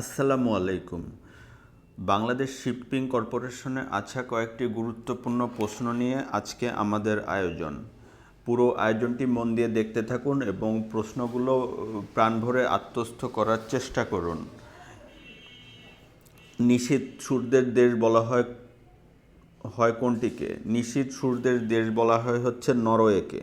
আসসালামু আলাইকুম। বাংলাদেশ শিপিং কর্পোরেশনে আছে কয়েকটি গুরুত্বপূর্ণ প্রশ্ন নিয়ে আজকে আমাদের আয়োজন। পুরো আয়োজনটি মন দিয়ে দেখতে থাকুন এবং প্রশ্নগুলো আহ, প্রাণ ভরে আত্মস্থ করার চেষ্টা করুন। নিশীত সূর্যের দেশ বলা হয় হয় কোনটিকে? নিশীত সূর্যের দেশ বলা হয় হচ্ছে নরওয়েকে।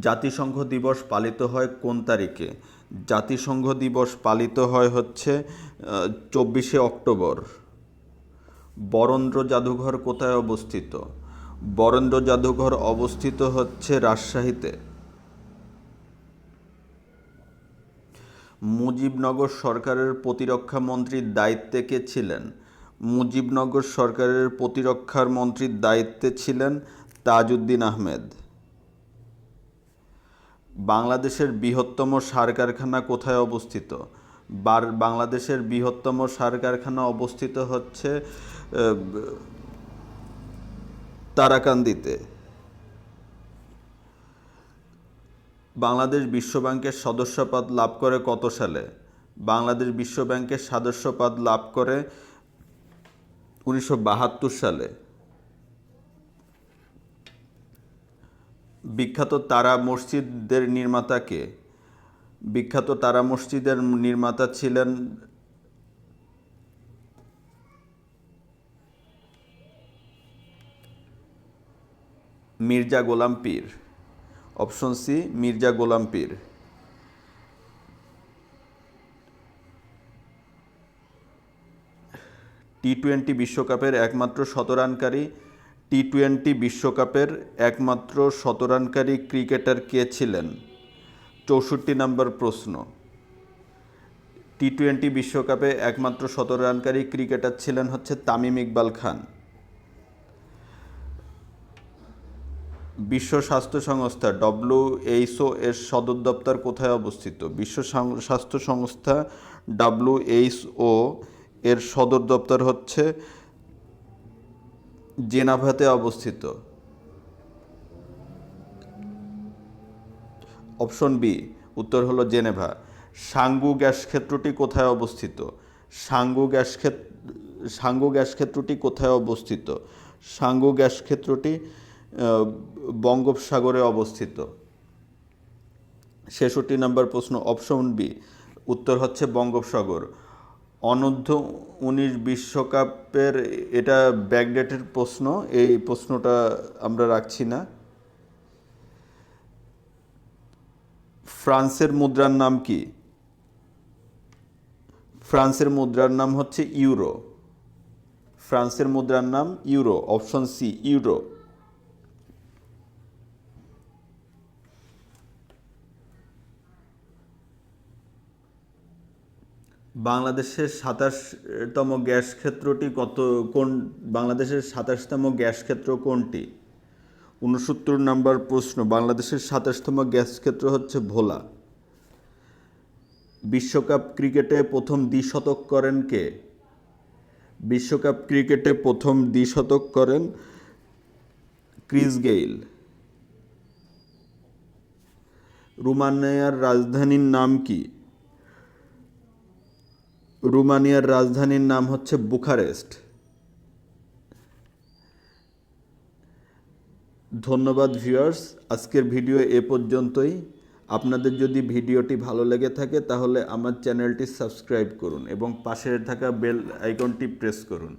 জাতিসংঘ দিবস পালিত হয় কোন তারিখে? জাতিসংঘ দিবস পালিত হয় হচ্ছে চব্বিশে অক্টোবর। বরেন্দ্র জাদুঘর কোথায় অবস্থিত? বরেন্দ্র জাদুঘর অবস্থিত হচ্ছে রাজশাহীতে। মুজিবনগর সরকারের প্রতিরক্ষা মন্ত্রীর দায়িত্বে কে ছিলেন? মুজিবনগর সরকারের প্রতিরক্ষার মন্ত্রীর দায়িত্বে ছিলেন তাজউদ্দিন আহমেদ। বাংলাদেশের বৃহত্তম সার কারখানা কোথায় অবস্থিত? বার, বাংলাদেশের বৃহত্তম সার কারখানা অবস্থিত হচ্ছে তারাকান্দিতে। বাংলাদেশ বিশ্ব ব্যাংকের সদস্যপদ লাভ করে কত সালে? বাংলাদেশ বিশ্ব ব্যাংকের সদস্যপদ লাভ করে উনিশশো বাহাত্তর সালে। বিখ্যাত তারা মসজিদের নির্মাতাকে, বিখ্যাত তারা মসজিদের নির্মাতা ছিলেন মির্জা গোলাম পীর, অপশন সি, মির্জা গোলাম পীর। টি টোয়েন্টি বিশ্বকাপের একমাত্র শতরানকারী টি টোয়েন্টি বিশ্বকাপের একমাত্র শতরানকারী ক্রিকেটার কে ছিলেন? চৌষট্টি নম্বর প্রশ্ন। টি টোয়েন্টি বিশ্বকাপে একমাত্র শতরানকারী ক্রিকেটার ছিলেন হচ্ছে তামিম ইকবাল খান। বিশ্ব স্বাস্থ্য সংস্থা ডব্লিউএইচও এর সদর দপ্তর কোথায় অবস্থিত? বিশ্ব স্বাস্থ্য সংস্থা ডব্লিউএইচও এর সদর দপ্তর হচ্ছে জেনাভাতে অবস্থিত। অপশন বি, উত্তর হলো জেনেভা। সাঙ্গু গ্যাস ক্ষেত্রটি কোথায় অবস্থিত? সাঙ্গু গ্যাস ক্ষেত্র সাঙ্গু গ্যাস ক্ষেত্রটি কোথায় অবস্থিত? সাঙ্গু গ্যাস ক্ষেত্রটি বঙ্গোপসাগরে অবস্থিত। ছেষট্টি নম্বর প্রশ্ন, অপশন বি, উত্তর হচ্ছে বঙ্গোপসাগর। অনূর্ধ্ব উনিশ বিশ্বকাপের এটা ব্যাকডেটের প্রশ্ন, এই প্রশ্নটা আমরা রাখছি না। ফ্রান্সের মুদ্রার নাম কি? ফ্রান্সের মুদ্রার নাম হচ্ছে ইউরো। ফ্রান্সের মুদ্রার নাম ইউরো, অপশন সি, ইউরো। বাংলাদেশের সাতাশতম গ্যাস ক্ষেত্রটি কত, কোন, বাংলাদেশের সাতাশতম গ্যাস ক্ষেত্র কোনটি? উনসত্তর নম্বর প্রশ্ন, বাংলাদেশের সাতাশতম গ্যাস ক্ষেত্র হচ্ছে ভোলা। বিশ্বকাপ ক্রিকেটে প্রথম দ্বিশতক করেন কে? বিশ্বকাপ ক্রিকেটে প্রথম দ্বিশতক করেন ক্রিস গেইল। রুমানিয়ার রাজধানীর নাম কি? রুমানিয়ার রাজধানীর নাম হচ্ছে বুখারেস্ট। ধন্যবাদ ভিউয়ার্স, আজকের ভিডিও এ পর্যন্তই। আপনাদের যদি ভিডিওটি ভালো লেগে থাকে তাহলে আমার চ্যানেলটি সাবস্ক্রাইব করুন এবং পাশে থাকা বেল আইকনটি প্রেস করুন।